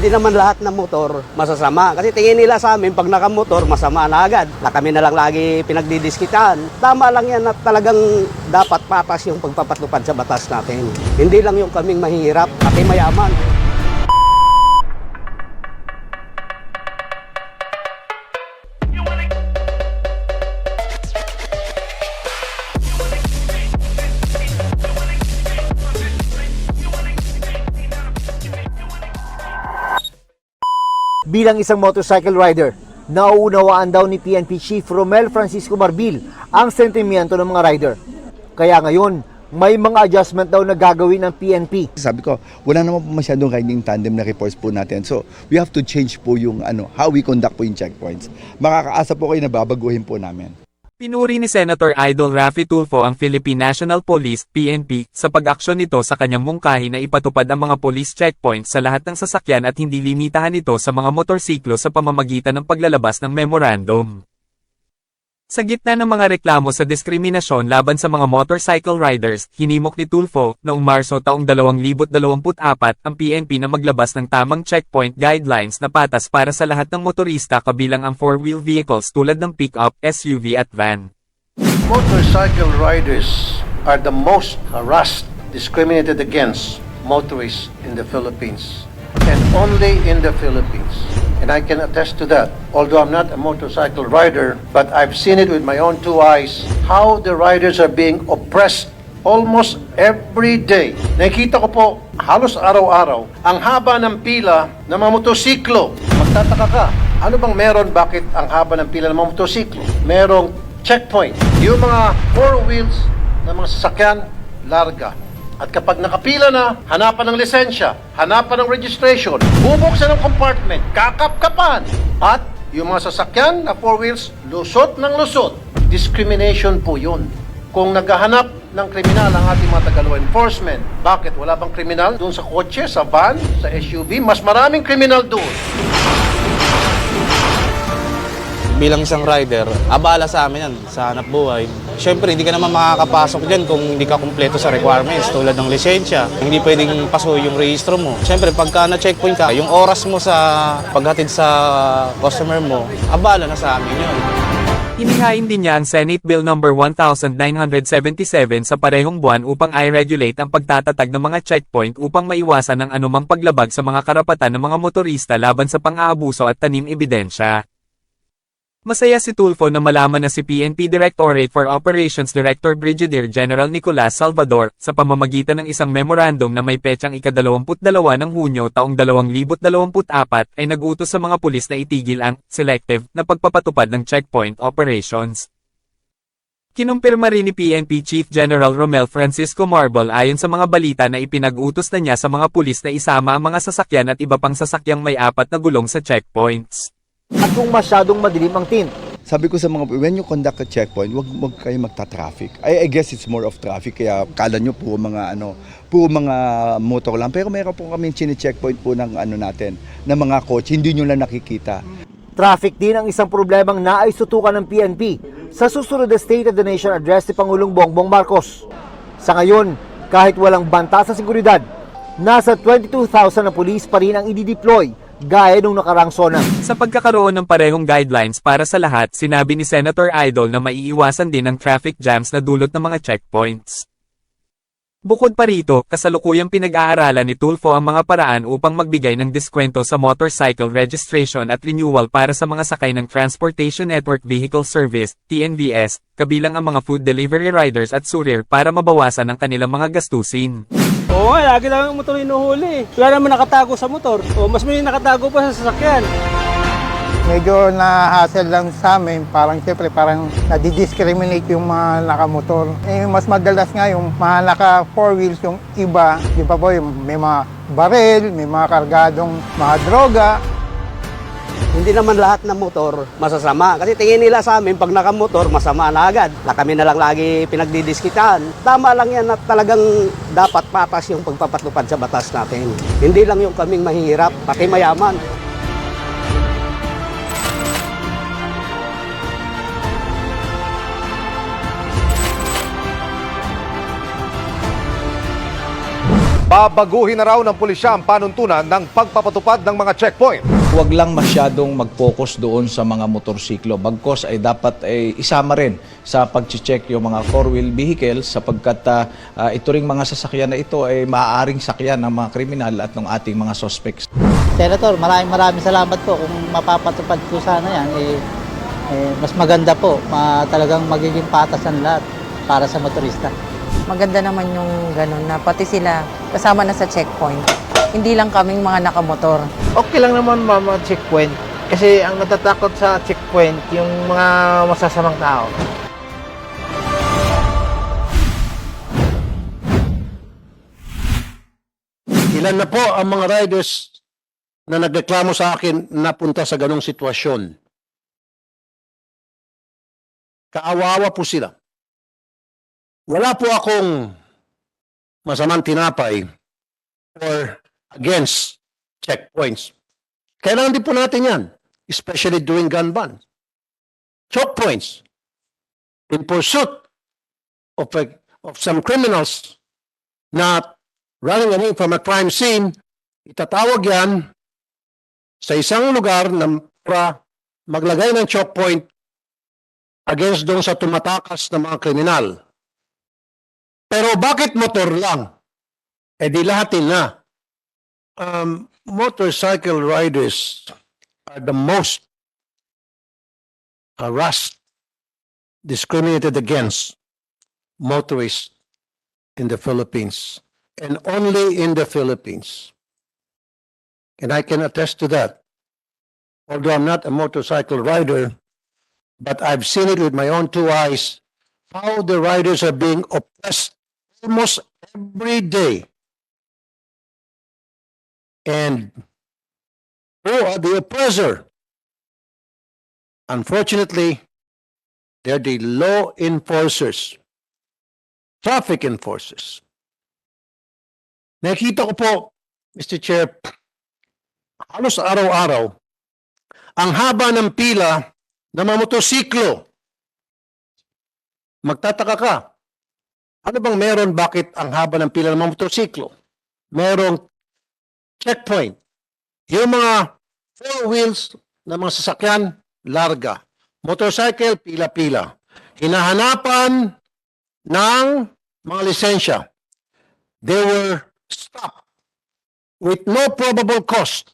Hindi naman lahat ng motor masasama. Kasi tingin nila sa amin, pag nakamotor, masama na agad. Na kami na lang lagi pinagdidiskitan. Tama lang yan na talagang dapat patas yung pagpapatupad sa batas natin. Hindi lang yung kaming mahihirap, pati mayaman. Bilang isang motorcycle rider, nauunawaan daw ni PNP Chief Romel Francisco Marbil ang sentimiento ng mga rider. Kaya ngayon, may mga adjustment daw na gagawin ng PNP. Sabi ko, wala naman po masyadong riding tandem na reports po natin. So, we have to change po yung ano, how we conduct po yung checkpoints. Makakaasa po kayo na babaguhin po namin. Pinuri ni Senator Idol Raffy Tulfo ang Philippine National Police, PNP, sa pag-aksyon nito sa kanyang mungkahi na ipatupad ang mga police checkpoints sa lahat ng sasakyan at hindi limitahan ito sa mga motorsiklo sa pamamagitan ng paglalabas ng memorandum. Sa gitna ng mga reklamo sa diskriminasyon laban sa mga motorcycle riders, hinimok ni Tulfo, noong Marso taong 2024, ang PNP na maglabas ng tamang checkpoint guidelines na patas para sa lahat ng motorista kabilang ang four-wheel vehicles tulad ng pick-up, SUV at van. Motorcycle riders are the most harassed, discriminated against motorists in the Philippines. And only in the Philippines. And I can attest to that. Although I'm not a motorcycle rider, but I've seen it with my own two eyes, how the riders are being oppressed almost every day. Nakikita ko po halos araw-araw ang haba ng pila ng mga motosiklo. Magtataka ka, ano bang meron bakit ang haba ng pila ng mga motosiklo? Merong checkpoint. Yung mga four wheels ng mga sasakyan, larga. At kapag nakapila na, hanapan ng lisensya, hanapan ng registration, bubuksan ng compartment, kakapkapan. At yung mga sasakyan na four wheels, lusot ng lusot. Discrimination po yun. Kung naghahanap ng kriminal ang ating mga taga-law enforcement, bakit wala bang kriminal doon sa kotse, sa van, sa SUV? Mas maraming kriminal doon. bilang isang rider, abala sa amin yan, sa hanap buhay. Siyempre, hindi ka naman makakapasok dyan kung hindi ka kumpleto sa requirements tulad ng lisensya. Hindi pwedeng paso yung rehistro mo. Siyempre, pagka na-checkpoint ka, yung oras mo sa paghatid sa customer mo, abala na sa amin yun. Inihain din niya ang Senate Bill No. 1977 sa parehong buwan upang i-regulate ang pagtatatag ng mga checkpoint upang maiwasan ang anumang paglabag sa mga karapatan ng mga motorista laban sa pang-aabuso at tanim ebidensya. Masaya si Tulfo na malaman na si PNP Directorate for Operations Director Brigadier General Nicolas Salvador, sa pamamagitan ng isang memorandum na may petsang ika-22 ng Hunyo taong 2024 ay nag-utos sa mga pulis na itigil ang selective na pagpapatupad ng checkpoint operations. Kinumpirma rin ni PNP Chief General Romel Francisco Marbol ayon sa mga balita na ipinag-utos na niya sa mga pulis na isama ang mga sasakyan at iba pang sasakyang may apat na gulong sa checkpoints. At kung masyadong madilim ang tint, Sabi ko sa mga, when you conduct a checkpoint, wag, wag kayo magta-traffic. I, I guess it's more of traffic, kaya kala nyo po mga ano, po mga motor lang. Pero meron po kami chine-checkpoint po ng ano natin, ng mga coach, hindi nyo lang nakikita. traffic din ang isang problemang naisutukan ng PNP sa susunod na State of the Nation address ni Pangulong Bongbong Marcos. Sa ngayon, kahit walang banta sa seguridad, nasa 22,000 na pulis pa rin ang idideploy gaya nung nakarang SONA. Sa pagkakaroon ng parehong guidelines para sa lahat, sinabi ni Senator Idol na maiiwasan din ang traffic jams na dulot ng mga checkpoints. Bukod pa rito, kasalukuyang pinag-aaralan ni Tulfo ang mga paraan upang magbigay ng diskwento sa motorcycle registration at renewal para sa mga sakay ng Transportation Network Vehicle Service, TNVS, kabilang ang mga food delivery riders at surir para mabawasan ang kanilang mga gastusin. Oo nga, lagi namin motor inuhuli. Wala naman nakatago sa motor. O mas may nakatago pa sa sasakyan. Medyo na-hassle lang sa amin. Parang siyempre, parang nadidiscriminate yung mga nakamotor. Eh, mas madalas nga yung mga naka four wheels yung iba. Di ba po, yung may mga barel, may mga kargadong mga droga. Hindi naman lahat ng motor masasama. Kasi tingin nila sa amin, pag nakamotor, masama na agad. Na kami na lang lagi pinagdidiskitan. Tama lang yan na talagang dapat patas yung pagpapatupad sa batas natin. Hindi lang yung kaming mahihirap, pati mayaman. Babaguhin na raw ng pulisya ang panuntunan ng pagpapatupad ng mga checkpoint. Huwag lang masyadong mag-focus doon sa mga motorsiklo. Bagkos ay dapat ay isama rin sa pag-check yung mga four-wheel vehicles sapagkat ah, ito ring mga sasakyan na ito ay maaaring sakyan ng mga kriminal at ng ating mga suspects. Senator, maraming maraming salamat po kung mapapatupad po sana yan. Eh, eh, mas maganda po, ma, talagang magiging patas ang lahat para sa motorista. Maganda naman yung ganun na pati sila kasama na sa checkpoint. Hindi lang kaming mga nakamotor. Okay lang naman mama checkpoint. Kasi ang natatakot sa checkpoint, yung mga masasamang tao. Ilan na po ang mga riders na nagreklamo sa akin na punta sa ganong sitwasyon? Kaawawa po sila. Wala po akong masamang tinapay or against checkpoints. Kailangan din po natin yan, especially during gun ban. Choke points in pursuit of, a, of some criminals not running away from a crime scene, itatawag yan sa isang lugar na para maglagay ng choke point against doon sa tumatakas ng mga kriminal. Pero bakit motor lang? Eh di lahatin na. Um, motorcycle riders are the most harassed, discriminated against motorists in the Philippines and only in the Philippines. And I can attest to that. Although I'm not a motorcycle rider, but I've seen it with my own two eyes how the riders are being oppressed almost every day. And who the oppressor? Unfortunately, they're the law enforcers, traffic enforcers. Nakita ko po, Mr. Chair, halos araw-araw, ang haba ng pila ng mga motosiklo. Magtataka ka, ano bang meron bakit ang haba ng pila ng mga motosiklo? Merong checkpoint. Yung mga four wheels na mga sasakyan, larga. Motorcycle, pila-pila. Hinahanapan ng mga lisensya. They were stopped with no probable cause.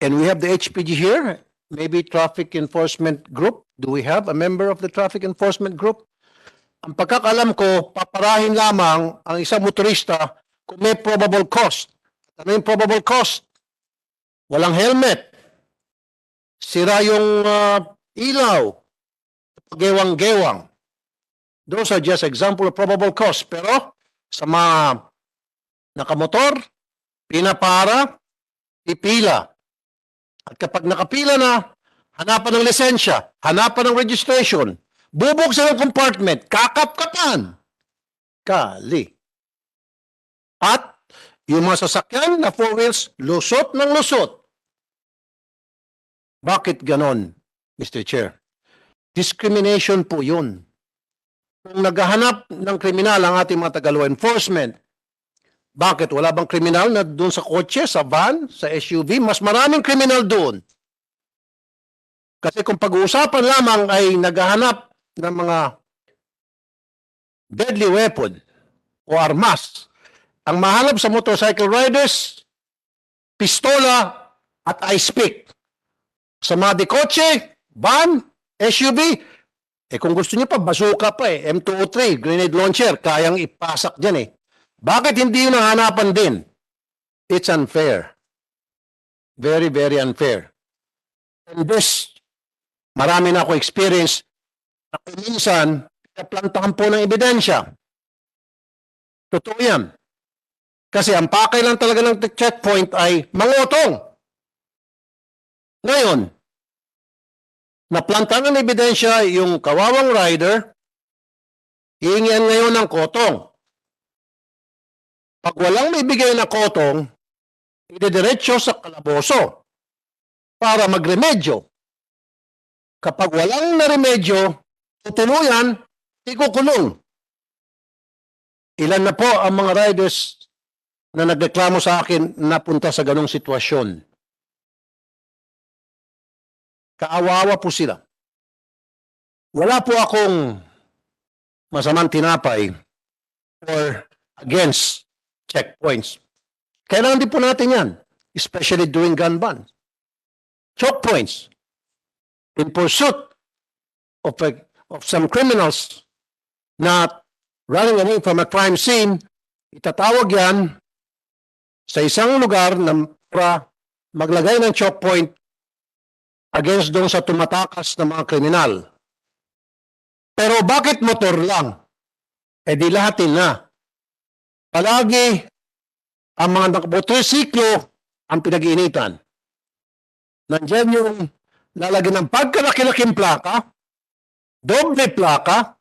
And we have the HPG here, maybe Traffic Enforcement Group. Do we have a member of the Traffic Enforcement Group? Ang pagkakalam ko, paparahin lamang ang isang motorista kung may probable cause. Ano yung probable cause? Walang helmet. Sira yung ah, ilaw. Gewang-gewang. Those are just example of probable cause. Pero sa mga nakamotor, pinapara, pipila. At kapag nakapila na, hanapan ng lisensya, hanapan ng registration, bubuksan ng compartment, kakapkapan. Kali. At yung mga sasakyan na four wheels, lusot ng lusot. Bakit ganon, Mr. Chair? Discrimination po yun. Kung naghahanap ng kriminal ang ating mga taga-law enforcement, bakit? Wala bang kriminal na doon sa kotse, sa van, sa SUV? Mas maraming kriminal doon. Kasi kung pag-uusapan lamang ay naghahanap ng mga deadly weapon o armas, ang mahanap sa motorcycle riders, pistola at ice pick. Sa mga kotse, van, SUV, eh kung gusto niyo pa, bazooka pa eh, M203, grenade launcher, kayang ipasak dyan eh. Bakit hindi yun ang hanapan din? It's unfair. Very, very unfair. And this, marami na ako experience na kung minsan, pinaplantahan po ng ebidensya. Totoo yan. Kasi ang pakay lang talaga ng checkpoint ay mangotong. Ngayon, naplantahan ng ebidensya yung kawawang rider, hihingian ngayon ng kotong. Pag walang maibigay na kotong, idediretso sa kalaboso para magremedyo. Kapag walang naremedyo, tutuluyan, ikukulong. Ilan na po ang mga riders na nagreklamo sa akin na punta sa ganong sitwasyon. Kaawawa po sila. Wala po akong masamang tinapay or against checkpoints. Kailangan din po natin yan, especially during gun ban. Choke points in pursuit of, a- of some criminals not running away from a crime scene, itatawag yan sa isang lugar na para maglagay ng choke point against doon sa tumatakas ng mga kriminal. Pero bakit motor lang? Eh di lahatin na. Palagi ang mga nakamotorsiklo ang pinag-iinitan. Nandiyan yung lalagyan ng pagkalaki-laking plaka, doble plaka,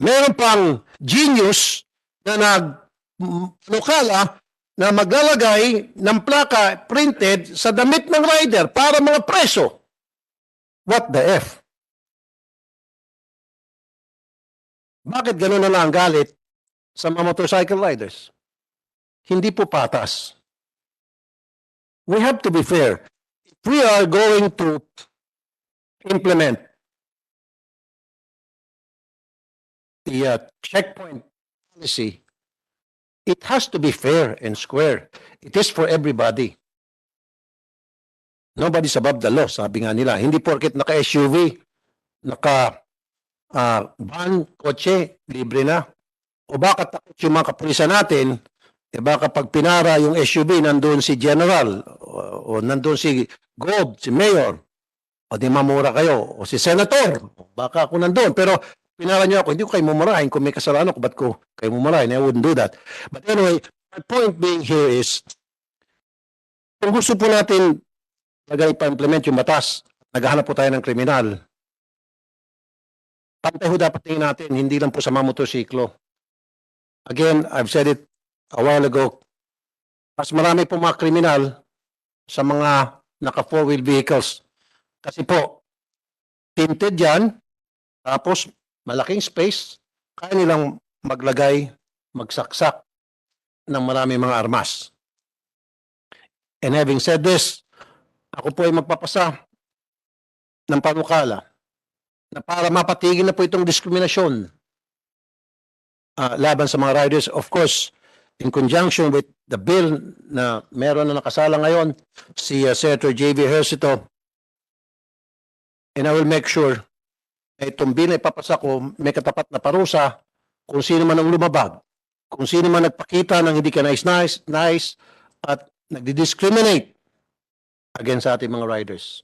meron pang genius na nag m- lokala na maglalagay ng plaka printed sa damit ng rider para mga preso. What the F? Bakit gano'n na lang ang galit sa mga motorcycle riders? Hindi po patas. We have to be fair. If we are going to implement the uh, checkpoint policy, it has to be fair and square. It is for everybody. Nobody's above the law, sabi nga nila. Hindi porket naka-SUV, naka ah, van, kotse, libre na. O baka takot yung mga kapulisan natin, eh baka pag pinara yung SUV, nandun si General, o, o nandun si Gob, si Mayor, o di mamura kayo, o si Senator, baka ako nandun. Pero pinara niyo ako, hindi ko kayo mumurahin kung may kasalanan ko, ba't ko kayo mumurahin? I wouldn't do that. But anyway, my point being here is, kung gusto po natin lagay pa-implement yung batas, naghahanap po tayo ng kriminal, pantay ho dapat tingin natin, hindi lang po sa mga. Again, I've said it a while ago, mas marami po mga kriminal sa mga naka four-wheel vehicles. Kasi po, tinted yan, tapos malaking space, kaya nilang maglagay, magsaksak ng marami mga armas. And having said this, ako po ay magpapasa ng panukala na para mapatigil na po itong diskriminasyon ah, laban sa mga riders. Of course, in conjunction with the bill na meron na nakasala ngayon, si uh, Senator J.V. Hercito, and I will make sure itong bill na ipapasa ko, may katapat na parusa kung sino man ang lumabag, kung sino man nagpakita ng hindi ka nice, nice, nice, at nagdi-discriminate against sa ating mga riders.